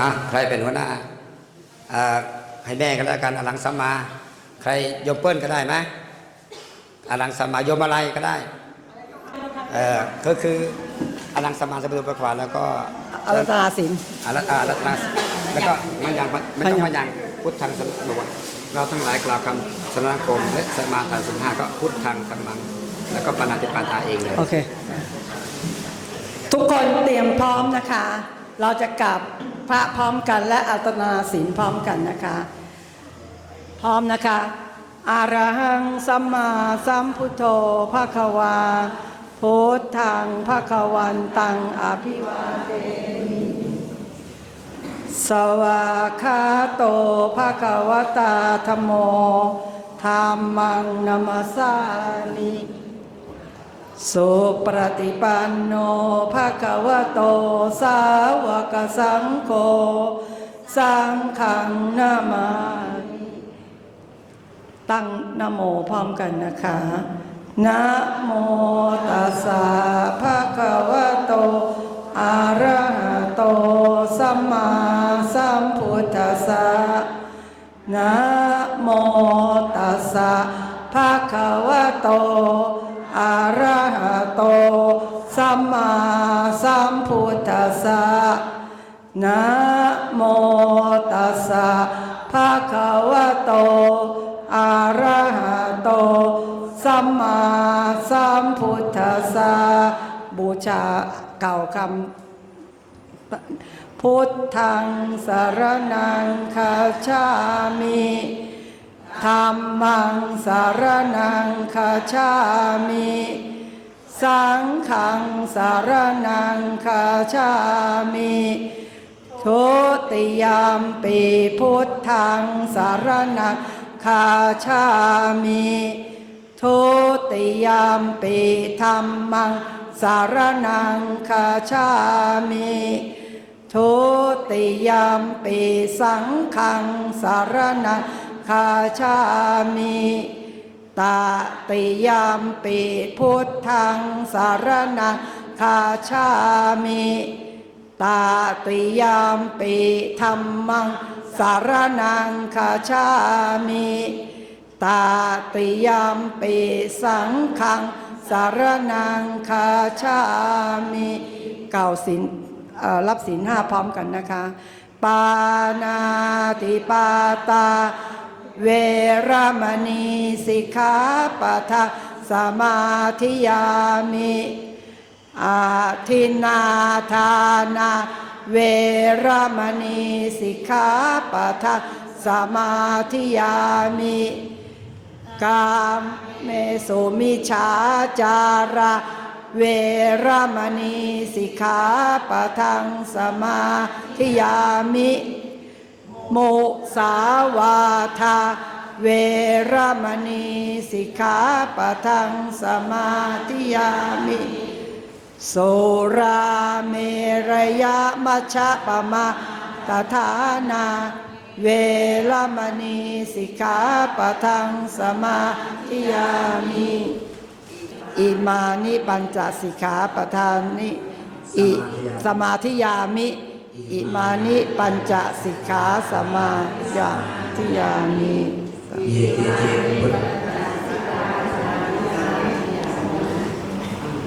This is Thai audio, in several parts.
อะใครเป็นหัวหน้าอ่าให้แน่ก็แล้วกันอลังสัมมา ใครโยมเปิ้ลก็ได้ไหมอลังสัมมาโยมอะไรก็ได้เออก็คืออลังสัมมาสัมพุทธประควาแล้วก็อารัตนาสินอารัตอารัตนาแล้วก็มันยังไม่ต้องมายังพุทธังสนุกเราทั้งหลายกล่าวคำสนากรมและสมาทานสินห้าก็พุทธังสัมมังแล้วก็ปณาติปาตาเองเลยโอเคทุกคนเตรียมพร้อมนะคะ เราจะกลับ พระพร้อมกันและอัตนาศีลพร้อมกันนะคะ พร้อมนะคะอาระหังสัมมาสัมพุทโธภะคะวาพุทธังภะคะวันตังอภิวาเทมิสวากขาโตภะคะวตาธโมธรรมังนัมสามิ สุปฏิปันโนภะคะวะโตสาวกสังโฆสังฆังนามาตั้งนโมพร้อมกันนะคะนะโมตัสสะภะคะวะโตอะระหะโตสัมมาสัมพุทธัสสะนะโมตัสสะภะคะวะโตอะรหะ สะนะโมตัสสะภะคะวะโตอะระหะโตสัมมาสัมพุทธัสสะบูชาเก่าคำพุทธังสารนังคาชามิธรรมังสารนังคาชามิ สังฆังสารนังคาชามิทุติยามปีพุทธังสารนังคาชามิทุติยามปีธรรมังสารนังคาชามิทุติยามปีสังขังสารนังคาชามิ ตาติยามปีพุทธังสารนังคาชามิตาติยามปีธรรมังสารนังคาชามิตาติยามปีสังขังสารนังคาชามิเก่าสินรับศีลห้าพร้อมกันนะคะ ปานาติปาตา เวรมณีสิกขาปะทะสมาธิยามิอาทินาทานา เวรมณีสิกขาปะทะสมาธิยามิกามเมสุมิชาจาระ เวรมณีสิกขาปะทังสมาธิยามิ โมสาวาทา เวรมณีสิกขาปะทังสมาธิยามิโสราเมรยะมัชฌะปะมาตฐานา เวรมณีสิกขาปะทังสมาธิยามิอิมานิปัญจสิกขาปทานิอิสมาธิยามิ อิมานิปัญจสิกขาสมาธิยามิเยเกเจพุทธ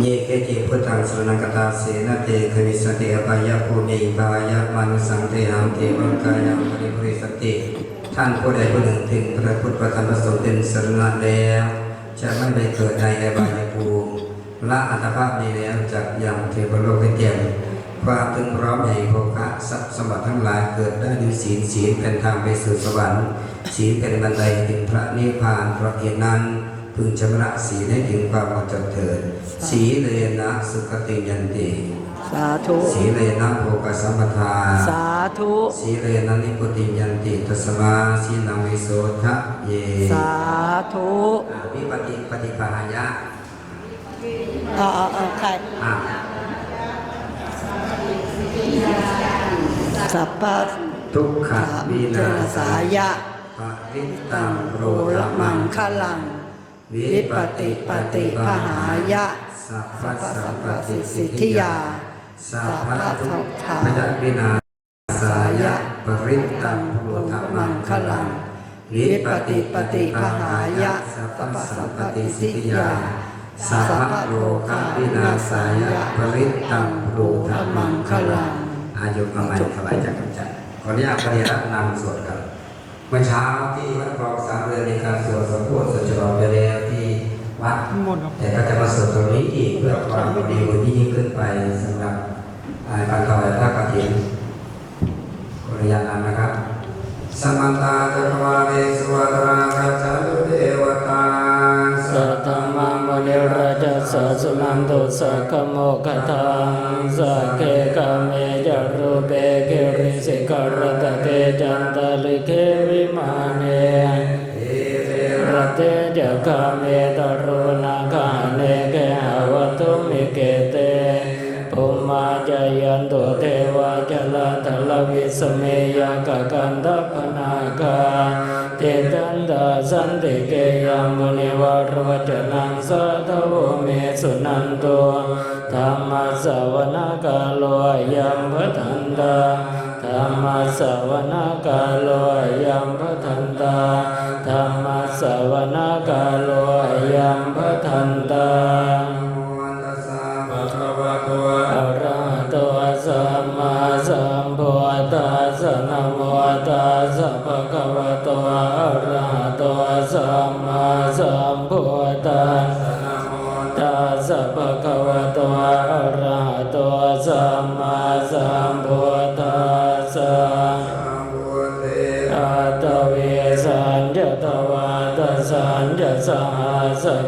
เยเกเจพุทธังสรณกตาเสนาเตควิสติอปายภูมิบายะมานุสังเทหังเทวังกายังบริบริสติท่านผู้ใดผู้หนึ่งถึงพระพุทธพระธรรมพระสงฆ์เป็นสรณะแล้วจะไม่ไปเกิดในอบายภูมิละอัตภาพนี้แล้วจากยังเทวโลกได้เตรียม ความถึงพร้อมแห่งโภคะทรัพสมบัติทั้งหลายเกิดได้ด้วยศีลศีลเป็นทางไปสู่สวรรค์ศีลเป็นบันไดถึงพระนิพพานเพราะเหตุนั้น พึงชำระศีลให้ถึงความหมดจดเถิดสีเลนะสุขติยันติสาธุสีเลนะโภกสัมปทา สาธุสีเลนะนิพุติยันติตัสมาสีนังวิโสทะเย สาธุอ่าวิปติปฏิภาหยะออเออเอใครอ่า สัพพะทุกขขาวิวินานาศาสายะปริตตัตังงโรโรละละมัมังงคลังวิวิปปติติปปฏิฏิภาภาหาหายะยะสัพพสัพพะสัสัมมปปติติสิสิททธิธิยายาสัพพะทุกสัพพะพยาวินาศายปริตตังพุทธมังคลัง วิปติปฏิปหายะ สัพพสัพปติสิทธิยา สัพพโลกาวินาศายะปริตตังพุทธมังคลังอายุประมาณถวายจากกำจัดขออนุญาตปฏิรัตนำสวดครับเมื่อเช้าที่วัดคลองสามเรือนในการสวดสมโภชสวดฉลอไปแล้วที่วัดแต่ก็จะมาสวดตรงนี้อีกเพื่อความดีบุญที่ยิ่งขึ้นไปสำหรับการถวายพระกฐินขออนุญาตนำนะครับสมันตาจักรวาเลสวัตรากัจจ สะสุนันตุสักโมกทังสักเกกเมจารุเปกิริสิกรตเตจันตลิเควิมาเนเอเวรเตจักเมตรุนาคาเนเกหวตุมิเกเตปุมาจายันตุเทวาจลาทลวิสเมยกกันตพนาคา สันติเกยังมุนิวารวจนังสัตโวเมสุนันโตธรรมสวนากาโลยัมพทันตาธรรมสวนากาโลยัมพทันตาธรรมสวนากาโลยัมพทันตา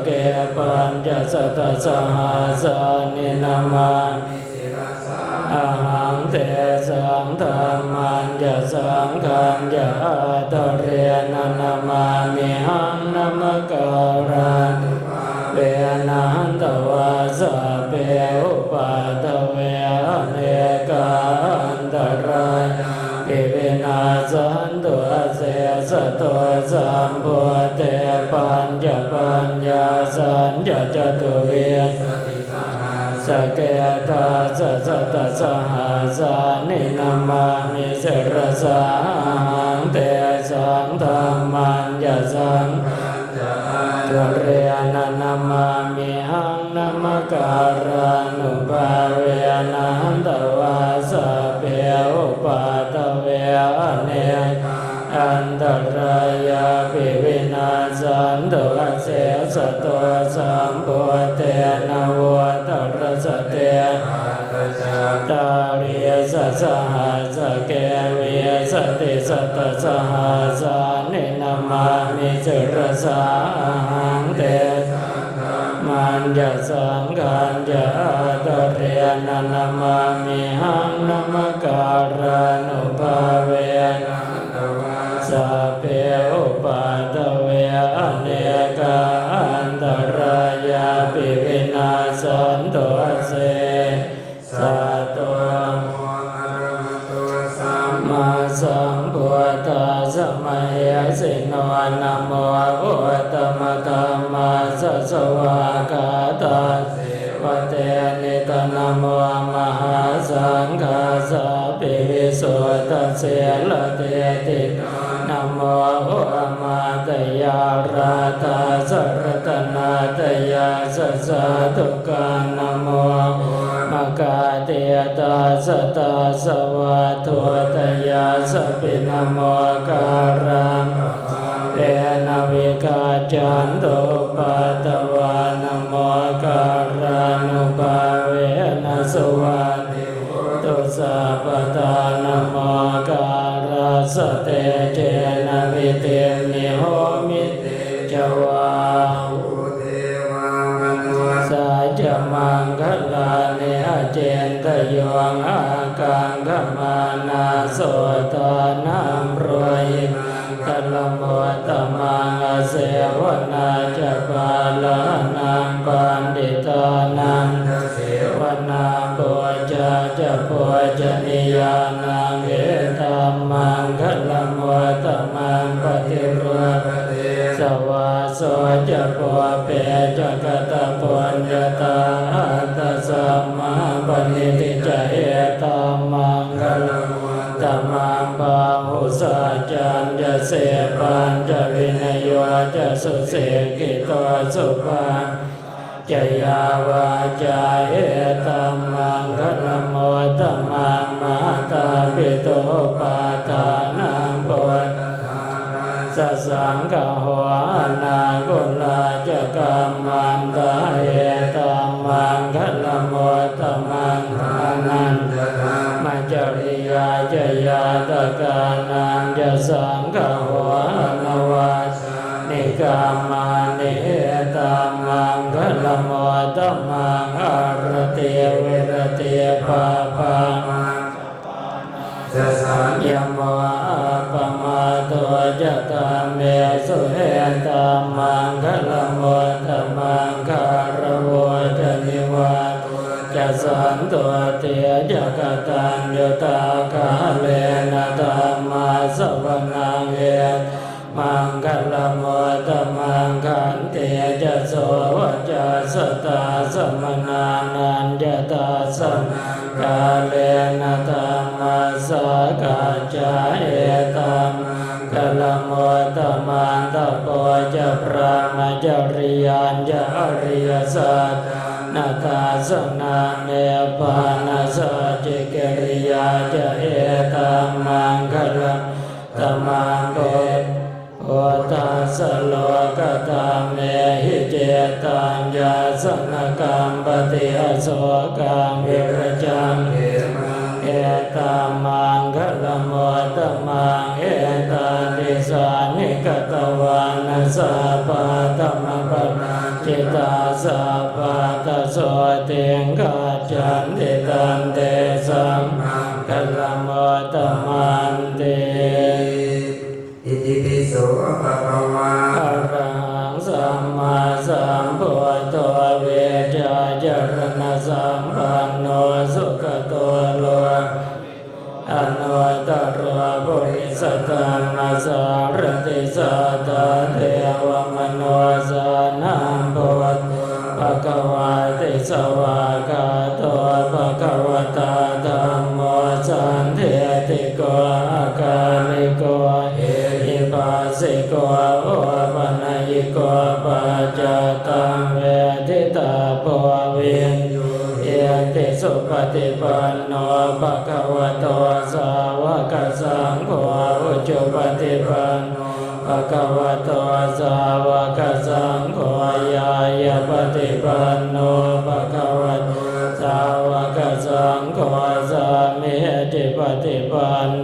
เกปัญญสตสหัสนินามาอาหังเตสังธรรมันยสังขันยตเรียนนามามิหังนามการันเปนันตวาสะเปอุปา สเกตาสะสะตะสหาสานินามามิเสรสาหังเตสังธรรมัญญสังตุเรียนนามามิหังนามการานุภาเวนันตวาสะเปอุปาตเวเนอันตรายาปิวินาสันตุเสสตัวสัมพุเตนะโว สัสหัสเกวิยสติสัตสหัสานินามามิจุรสาหังเตมันจะสังกันจะตเรียนนามามิหังนามการโนุ ตุกานะโมมกาเตตาสตาสวะทุตยาสปินโมการังเตนะวิกาจันตุปะตวานโมการานุปเวนะสวา ตัมมังคลโมตมังมาตาปิโตปาทานังปวัตสสังฆโหอนาคุลาจกรรมันตาเอตัมมังคลโมตมังทานันมัจจริยาจยาตกานันจะสังฆโห เมสุเหตัมมังคลโมตมังคารวุตนิวาจะสันตัวเตียจะกตัญญตากา สนาเนปานาสจิกิริยาจะเอตัมมังคลตมังโพโอตัสโลกตาเมหิเจตัญญาสนกัมปติอโสกังวิรจังเอมังเอตามังคลโมตมังเอตาติสานิกตวานัสส จันเต ภะคะวะโตสาวกสังโฆอุจุปฏิปันโนภะคะวะโตสาวกสังโฆยายาปฏิปันโนภะคะวะโตสาวกสังโฆสามิจิปฏิปันโน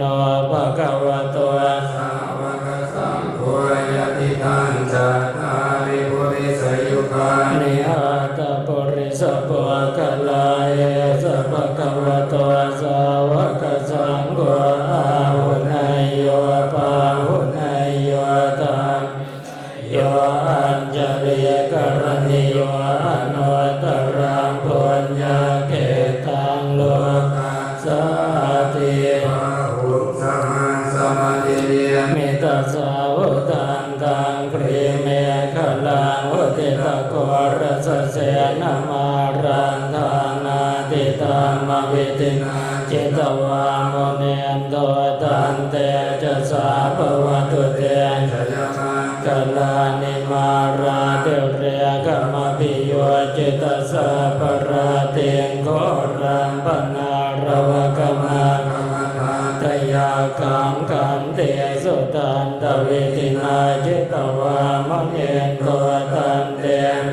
ขังกันเตสุตันตเวตินาจิตวามะเนนโตตันเตน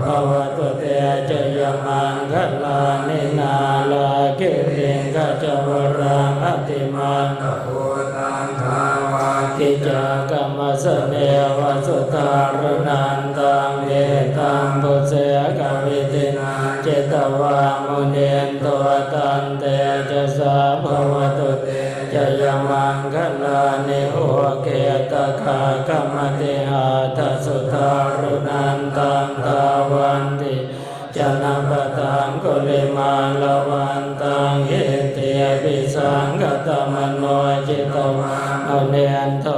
ภวตุเตจยมังคลานินาลากิริงกัจวรังอติมันตะโพตังทาวาทิจากรรมสเนวสุตารนัน นตังตาวันติจนะปะตังกุลิมาลวันตังเอเตียปิสังกตมโนจิตวามุเนนโต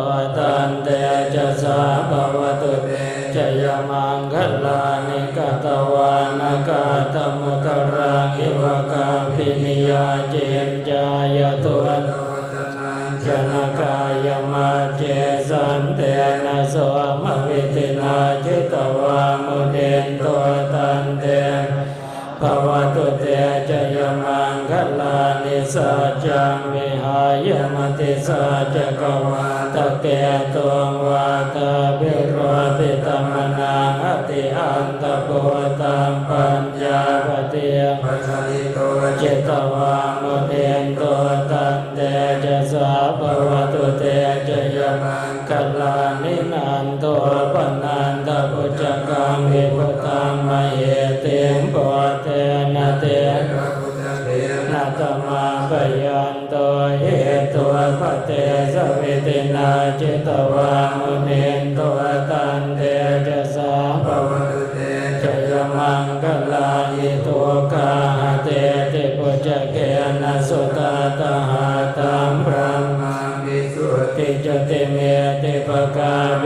ติสัจกวาตเกตุงวาตาบิโรติตมนังอติอันตโกตังปัญญาปเตียปัจจยิโตเจตวามุเต วามุเนนโตตันเตจะสาภภววตุเตจยมังคลายิโตกาหเตติปุจเกนะสุตตาหาตัมพระมังวิสุติจติเมติปการ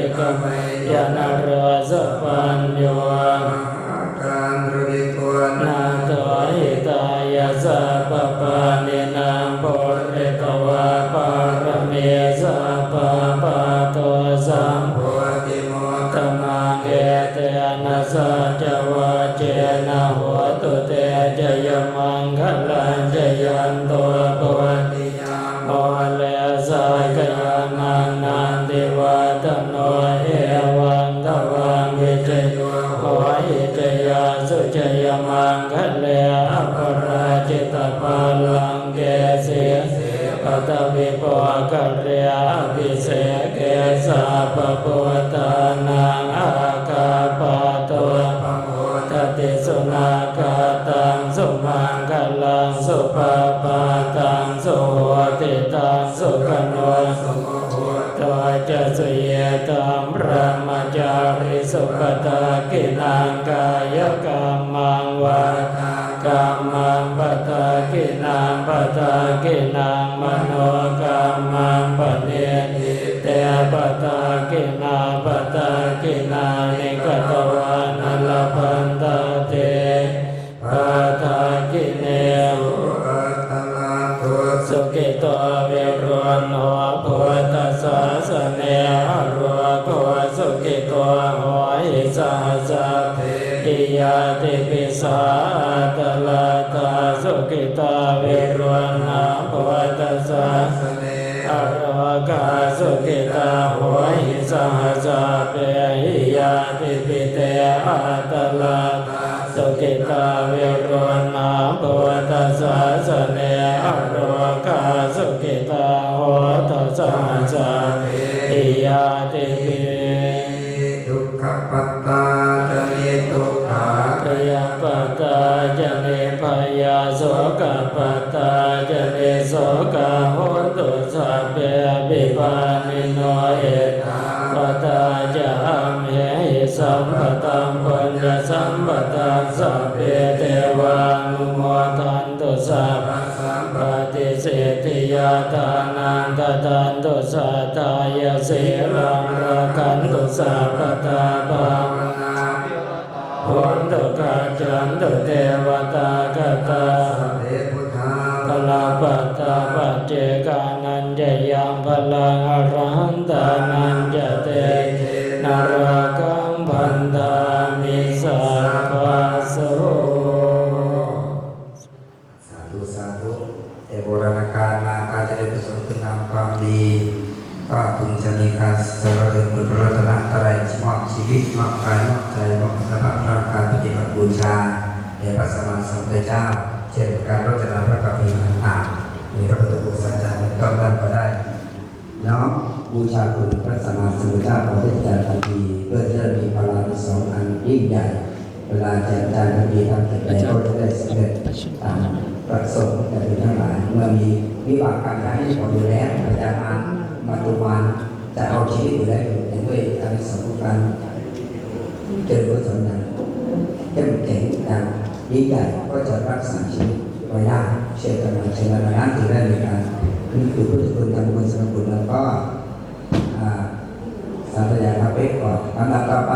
งอติกมยานารส ปาลังเกเสปตวิปวกัลยาภิเศษเกสาปปุตานังอากาปโตปโมตติสุนาคาตังสุมังคลังสุปปาตังสุโหติตังสุขโนสมโภตัวจะสุเยตัมพระมจาริสุปตากินัง ปตากินานิกตวานัลพันตเตปตากิเนอัตตลาตุสุกิโตเวโรนโหพุทธสาสเนอรัวโกสุกิโตโหหิสาสะเทติยาติปิสา เนอโรกาสุกิตาโหตัสสะสะอิยาติทุกขปัตตาจะมีทุกขาพยาปตตาจะเนพยาโสกปัตตาจะเนโสกโหตุสัพเพปิป กาจันตุเทวตากตาเทพุทธาพลาปตาปัจเจกานันจยามพลัง สัมพุทธเจ้า เช่นการรัตนาพระกฐินต่างๆมีพระพุทธบุตรสัจจะเป็นต้ก็ได้น้อมบูชาคุณพระสัมมาสัมพุทธเจ้าของเทพเจ้าทันทีเพื่อจะมีพลังสองอันยิ่งใหญ่ เวลาแจกจ่ายทันทีทำกิจใดก็จะได้สำเร็จตามประสงค์แต่เป็นทั้งหลายเมื่อมีวิบากกรรมได้ผลอยู่แล้วอาจารย์มาปัจจุบันจะเอาชีวิตอยู่ได้แต่ด้วยอาริสงส์การเจริญกุศลนั้นเข้มแข็งอย่าง ยิ่งใหญ่ก็จะรักษาชีวิตไว้ได้เช่นกันเช่นกันนั้นถือได้มีการนี่คือพุทธคุณธรรมคุณสมคุณแล้วก็อ่าสัมปยาพระเป๊กก่อนลำดับต่อไป